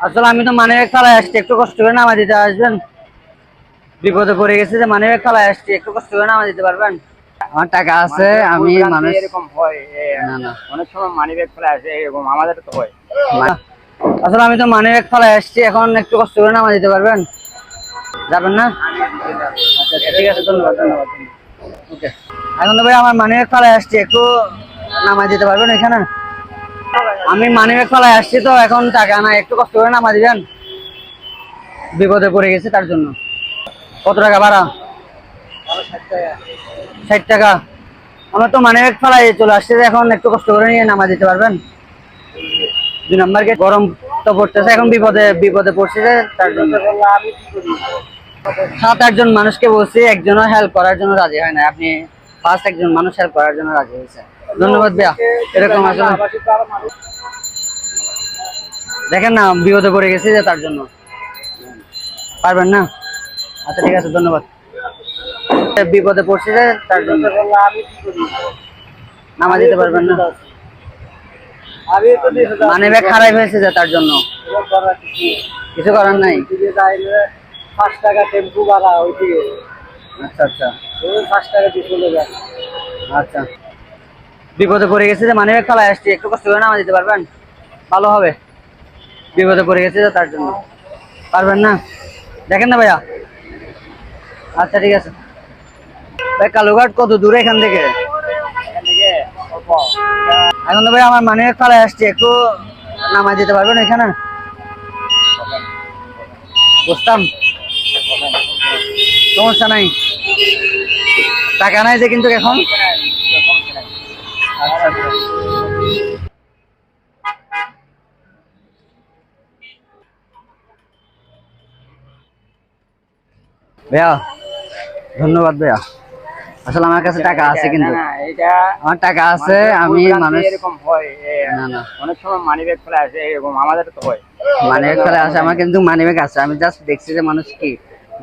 আসলে আমি তো মানে খেলায় আসছি একটু কষ্ট করে নামা দিতে আসবেন। বিপদে পড়ে গেছে যে মানে খেলায় আসছি একটু কষ্ট করে নামা দিতে পারবেন? আমার টাকা আছে আমি মানুষ এরকম হয় না না। অনেক সময় মানি ব্যাগ ফেলে আসে এরকম আমাদের তো হয়। আসলে আমি তো মানে খেলায় আসছি এখন একটু কষ্ট করে নামা দিতে পারবেন? যাবেন না? আচ্ছা ঠিক আছে ধন্যবাদ ধন্যবাদ ওকে। এখন তো ভাই আমার মানে খেলায় আসছি একটু নামা দিতে পারবেন এখানে? আমি মানি ব্যাগ খেলায় আসছি তো, এখন টাকা না, একটু কষ্ট করে নামা দিবেন। বিপদে পড়ে গেছে তার জন্য। কত টাকা ভাড়া? ষাট টাকা। আমার তো মানে ব্যাগ ফেলায় চলে আসছে এখন একটু কষ্ট করে নিয়ে নামা দিতে পারবেন? দুই নাম্বার গেট গরম তো পড়তেছে, এখন বিপদে বিপদে পড়ছে যে তার জন্য। সাত আটজন মানুষকে বলছি, একজনও হেল্প করার জন্য রাজি হয় না। আপনি ফার্স্ট একজন মানুষ হেল্প করার জন্য রাজি হয়েছে। ধন্যবাদ ভাইয়া। এরকম আসলে দেখেন না বিপদে পড়ে গেছি যে তার জন্য। পারবেন না? আচ্ছা ঠিক আছে, ধন্যবাদ। বিপদে পড়ছি যে তার জন্য। নামা দিতে পারবেন না। মানে ব্যাগ খারাপ হয়েছে যে তার জন্য। কিছু করার নাই। আচ্ছা আচ্ছা। আচ্ছা। বিপদে পড়ে গেছে যে মানে খেলায় আসছি একটু কষ্ট করে নামা দিতে পারবেন? ভালো হবে। বিপদে পড়ে গেছে যে তার জন্য। পারবেন না? দেখেন না ভাইয়া? আচ্ছা ঠিক আছে। ভাই কালুঘাট কত দূরে এখান থেকে? এখান তো ভাই আমার মানে খেলায় আসছি একটু নামাই দিতে পারবেন এখানে? বুঝতাম সমস্যা নাই। টাকা নাই যে কিন্তু এখন। আচ্ছা আচ্ছা। ভাইয়া, ধন্যবাদ ভাইয়া। আসলে আমার কাছে টাকা আছে কিন্তু। এটা আমার টাকা আছে আমি মানুষ এরকম হয় না না। অনেক সময় মানি ব্যাগ ফেলে আসে এরকম আমাদের তো হয়। মানি ব্যাগ ফেলে আছে আমার কিন্তু মানি ব্যাগ আছে আমি জাস্ট দেখছি যে মানুষ কি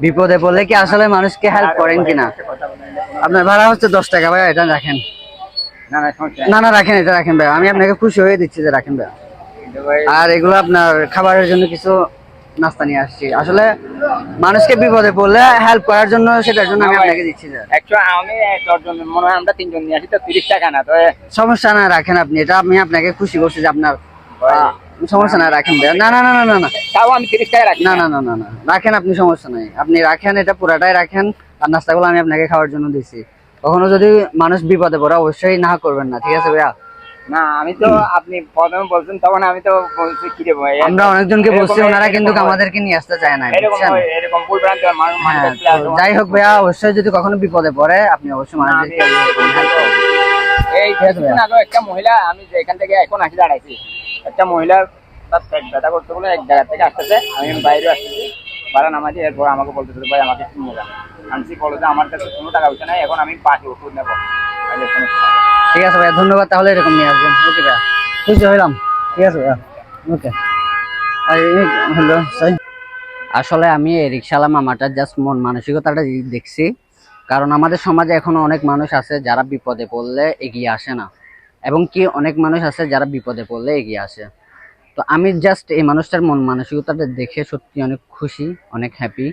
বিপদে পড়লে কি আসলে মানুষকে হেল্প করেন কিনা? আপনার ভাড়া হচ্ছে দশ টাকা ভাই এটা রাখেন। না না রাখেন এটা রাখেন ভাই আমি আপনাকে খুশি হয়ে দিচ্ছি যে রাখেন ভাই, আর এগুলো আপনার খাবারের জন্য কিছু নাস্তা নিয়ে আসছি। আসলে মানুষকে বিপদে পড়লে হেল্প করার জন্য সেটার জন্য আমি আপনাকে দিচ্ছি আমি দশজন মনে হয় আমরা তিনজন নিয়ে আসি তো তিরিশ টাকা না তো সমস্যা না রাখেন আপনি এটা আমি আপনাকে খুশি করছি যে আপনার সমস্যা না রাখেন না না না না না না। তাও আমি তিরিশ টাকা রাখি না। না না না না। রাখেন আপনি সমস্যা নাই। আপনি রাখেন এটা পুরাটাই রাখেন আর নাস্তাগুলো আমি আপনাকে খাওয়ার জন্য দিছি। কখনো যদি মানুষ বিপদে পড়ে অবশ্যই না করবেন না ঠিক আছে ভাইয়া? না আমি তো আপনি প্রথমে বলছেন তখন আমি তো বলছি কি রে ভাই? আমরা অনেকজনকে বলছি ওনারা কিন্তু আমাদেরকে নিয়ে আসতে চায় না এরকম? হয়, ভুল ভ্রান্তি হয়, হ্যাঁ, যাই হোক ভাইয়া অবশ্যই যদি কখনো বিপদে পড়ে আপনি অবশ্যই মানুষদেরকে এই কিছুদিন আগে একটা মহিলা আমি এখান থেকে এখন আসি দাঁড়াইছি একটা মহিলা তার পেট ব্যথা করতে বলে এক জায়গা থেকে আসতেছে আমি বাইরে আসতেছি ভাড়া নামাজি এরপর আমাকে বলতেছে ভাই আমাকে একটু আনছি বলো যে আমার কাছে কোনো টাকা পয়সা নাই এখন আমি পাশে ওষুধ নেব। ঠিক আছে ভাইয়া, ধন্যবাদ, তাহলে এরকম নিয়ে আসবেন। ওকে ভাইয়া, খুশি হইলাম। ঠিক আছে ভাইয়া ওকে হ্যালো আসলে আমি এই রিক্সাওয়ালা মামাটার জাস্ট মন মানসিকতাটা দেখছি, কারণ আমাদের সমাজে এখনও অনেক মানুষ আছে যারা বিপদে পড়লে এগিয়ে আসে না, এবং কি অনেক মানুষ আছে যারা বিপদে পড়লে এগিয়ে আসে। তো আমি জাস্ট এই মানুষটার মন মানসিকতাটা দেখে সত্যি অনেক খুশি, অনেক হ্যাপি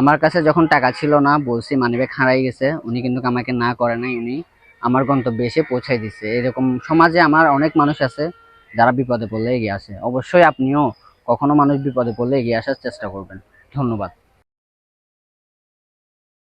আমার কাছে যখন টাকা ছিল না, বলছি, মানিব্যাগ হারাই গেছে। উনি কিন্তু আমাকে না করে নাই, উনি আমার গন্তব্যে এসে পৌঁছাই দিচ্ছে এরকম সমাজে আমার অনেক মানুষ আছে যারা বিপদে পড়লে এগিয়ে আসে। অবশ্যই আপনিও কখনো মানুষ বিপদে পড়লে এগিয়ে আসার চেষ্টা করবেন। ধন্যবাদ।